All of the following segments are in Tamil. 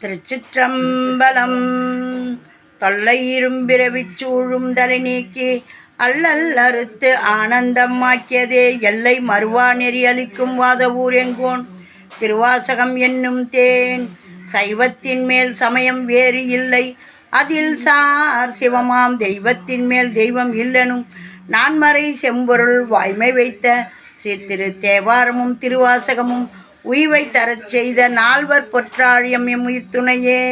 திருச்சிற்றம்பலம். தொல்லை இரும்பிறவிச் சூழும் தலை நீக்கி அல்லல் அறுத்து ஆனந்தமாக்கியதே எல்லை மறுவா நெறி அளிக்கும் வாத ஊரெங்கோன் திருவாசகம் என்னும் தேன் சைவத்தின் மேல் சமயம் வேறு இல்லை. அதில் சார் சிவமாம் தெய்வத்தின் மேல் தெய்வம் இல்லனும். நான்மறை செம்பொருள் வாய்மை வைத்த சித்திரு தேவாரமும் திருவாசகமும் உய்வை தரச் செய்த நால்வர் பொற்றாழியம் எம் உயிர் துணையே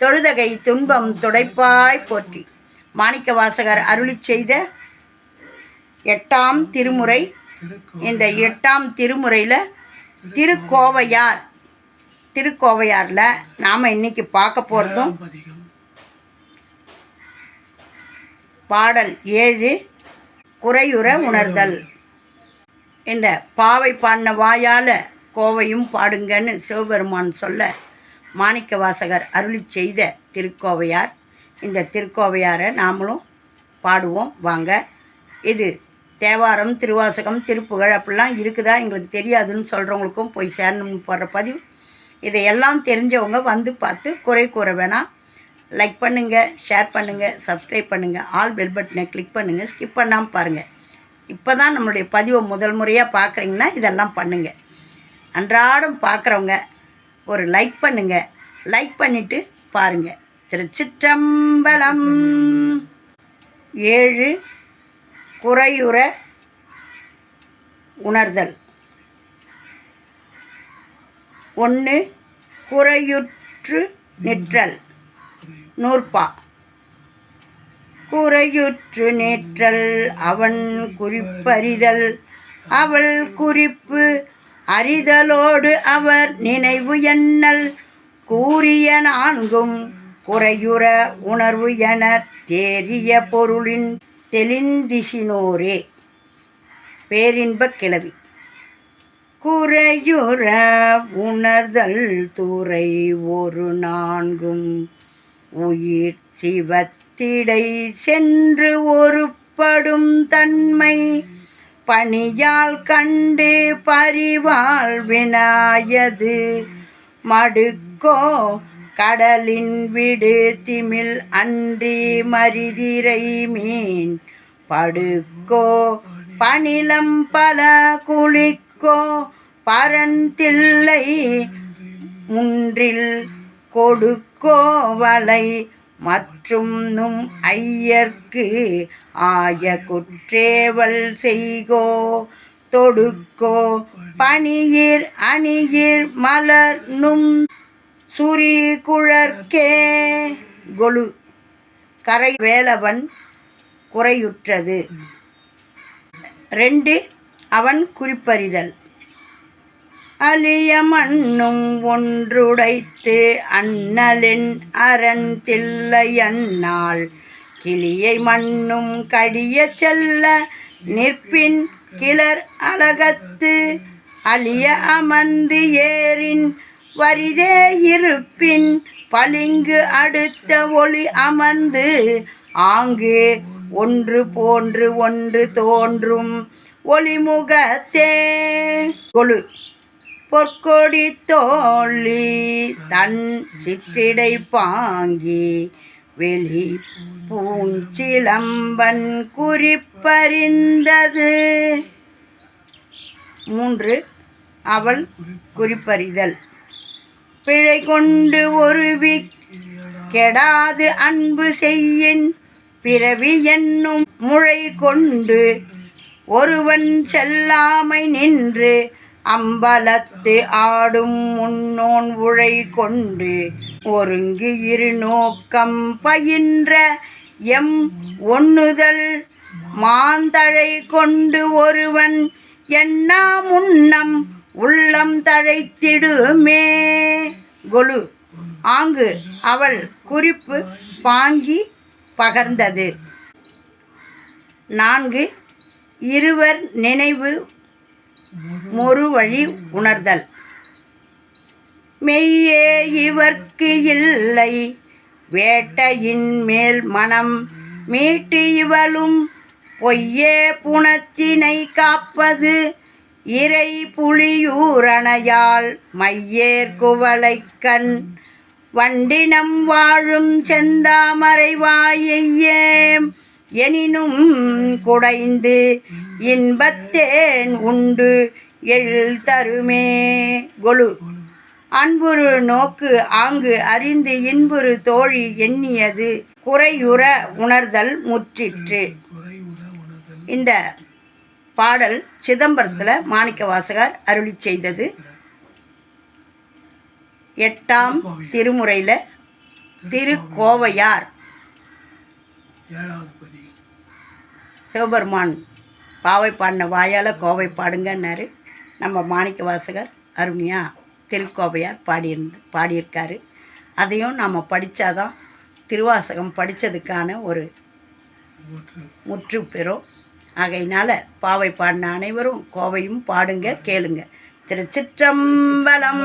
தொழுதகை துன்பம் துடைப்பாய் போற்றி. மாணிக்க வாசகர் அருளிச் செய்த எட்டாம் திருமுறை இந்த எட்டாம் திருமுறையில் திருக்கோவையார் திருக்கோவையாரில் நாம் இன்னைக்கு பார்க்க போகிறதும் பாடல் ஏழு குறையுற உணர்தல். இந்த பாவை பாடின வாயால் கோவையும் பாடுங்கன்னு சிவபெருமான் சொல்ல மாணிக்க வாசகர் அருளி செய்த திருக்கோவையார். இந்த திருக்கோவையாரை நாமளும் பாடுவோம். வாங்க. இது தேவாரம் திருவாசகம் திருப்புகழ் அப்படிலாம் இருக்குதா? எங்களுக்கு தெரியாதுன்னு சொல்கிறவங்களுக்கும் போய் சேரணும்னு போடுற பதிவு. இதையெல்லாம் தெரிஞ்சவங்க வந்து பார்த்து குறை கூற வேணாம். லைக் பண்ணுங்கள் ஷேர் பண்ணுங்கள் சப்ஸ்கிரைப் பண்ணுங்கள் ஆல் பெல் பட்டனை கிளிக் பண்ணுங்கள் ஸ்கிப் பண்ணாமல் பாருங்கள் இப்போ தான் நம்மளுடைய பதிவை முதல் முறையாக பார்க்குறீங்கன்னா இதெல்லாம் பண்ணுங்கள் அன்றாடம் பார்க்குறவங்க ஒரு லைக் பண்ணுங்கள் லைக் பண்ணிவிட்டு பாருங்கள் திருச்சிற்றம்பலம். ஏழு குறையுற உணர்தல். ஒன்று குறையுற்று நிற்றல். நூற்பா. குறையுற்று நேற்றல் அவன் குறிப்பறிதல். அவள் குறிப்பு அறிதலோடு அவர் நினைவு எண்ணல். கூறிய நான்கும் குறையுற உணர்வு என தேறிய பொருளின் தெளிந்திசினோரே. பேரின்பக் கிளவி. குறையுற உணர்தல் துறை ஒரு நான்கும். உயிர் சிவத்திடை சென்று ஒருப்படும் தன்மை பணியால் கண்டு பரிவால் வினாயது மடுக்கோ கடலின் விடு திமிழ் அன்றி மரிதிரை மீன். படுக்கோ பணிலம் பல குளிக்கோ பரந்தில்லை முன்றில் கொடுக்கோ வலை மற்றும் நும் ஐயர்க்கு ஆய குற்றேவல் செய்கோ தொடுக்கோ. பணியிர் அணியிர் மலர் நும் சுரி குழற்கே. கொலு. கரை வேலவன் குறையுற்றது. ரெண்டு அவன் குறிப்பறிதல். அலிய மண்ணும் ஒன்றுடைத்து அண்ணலின் அரண் தில்லை கிளியை மண்ணும் கடிய செல்ல நிற்பின் கிளர் அலகத்து அலிய அமர்ந்து ஏறின் வரிதே இருப்பின் பளிங்கு அடுத்த ஒளி அமர்ந்து ஆங்கு ஒன்று போன்று ஒன்று தோன்றும் ஒளிமுகத்தே. கொழு பொற்கொடி தோழி தன் சிற்றிடை பாங்கி வெளி பூஞ்சிலம்பன் குறிப்பறிந்தது. மூன்று அவள் குறிப்பறிதல். பிழை கொண்டு ஒருவி கெடாது அன்பு செய்யின் பிறவி என்னும் முளை கொண்டு ஒருவன் செல்லாமை நின்று அம்பலத்து ஆடும் முன்னோன் உழை கொண்டு ஒருங்கு இரு நோக்கம் பயின்ற எம் ஒண்ணுதல் மாந்தழை கொண்டு ஒருவன் எண்ணா முன்னம் உள்ளம் தழைத்திடுமே. கொலு. ஆங்கு அவள் குறிப்பு பாங்கி பகர்ந்தது. நான்கு. இருவர் நினைவு மொருவழி உணர்தல். மெய்யே இவர்க்கு இல்லை. வேட்டையின் மேல் மனம் மீட்டு இவளும் பொய்யே புணத்தினை காப்பது இறை புலியூரணையால் மையேர் கண் வண்டினம் வாழும் செந்தாமரை வாயையே. எனினும் குடைந்து இன்பத்தேன் உண்டு எழில் தருமே. கொலு அன்புரு நோக்கு ஆங்கு அறிந்து இன்புரு தோழி எண்ணியது குறையுற உணர்தல் முற்றிற்று. இந்த பாடல் சிதம்பரத்தில் மாணிக்க வாசகர் அருளி செய்தது. எட்டாம் திருமுறையில் திருக்கோவையார். ஏழாவது சிவபெருமான் பாவை பாடின வாயால் கோவை பாடுங்கன்னாரு. நம்ம மாணிக்க வாசகர் அருமையாக திருக்கோவையார் பாடியிருந்து பாடியிருக்காரு. அதையும் நாம் படித்தாதான் திருவாசகம் படித்ததுக்கான ஒரு முற்று பெறும். ஆகையினால பாவை பாடின அனைவரும் கோவையும் பாடுங்க கேளுங்க. திருச்சிற்றம்பலம்